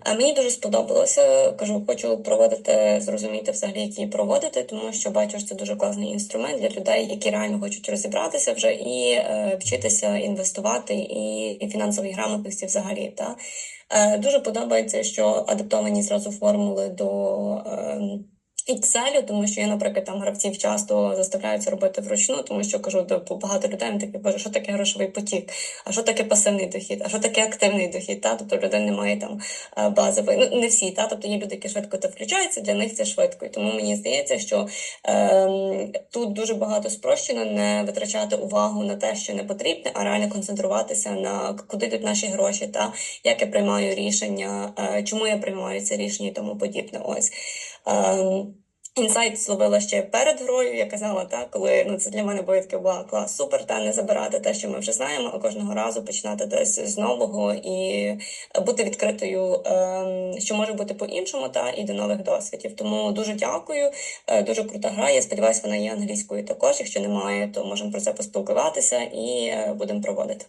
А мені дуже сподобалося. Кажу, хочу проводити, зрозуміти взагалі, які проводити, тому що бачу, що це дуже класний інструмент для людей, які реально хочуть розібратися вже і е, вчитися інвестувати і, і фінансовій грамотності взагалі. Та. Е, дуже подобається, що адаптовані зразу формули до. Е, Excel, тому що я, наприклад, там гравців часто заставляються робити вручну, тому що кажу, до багато людей такі, боже, що таке грошовий потік, а що таке пасивний дохід, а що таке активний дохід? Та? Тобто людей немає там е, базової. Ну не всі, та тобто є люди, які швидко то включаються, для них це швидко. І тому мені здається, що е, тут дуже багато спрощено не витрачати увагу на те, що не потрібне, а реально концентруватися на куди йдуть наші гроші, та як я приймаю рішення, е, чому я приймаю це рішення і тому подібне. Ось. Ем, Інсайт зловила ще перед грою. Я казала, так, коли ну це для мене таке вау, клас, супер, та не забирати те, що ми вже знаємо, а кожного разу починати десь з нового і бути відкритою, ем, що може бути по-іншому, та і до нових досвідів. Тому дуже дякую, е, дуже крута гра. Я сподіваюся, вона є англійською також. Якщо немає, то можемо про це поспілкуватися і е, будемо проводити.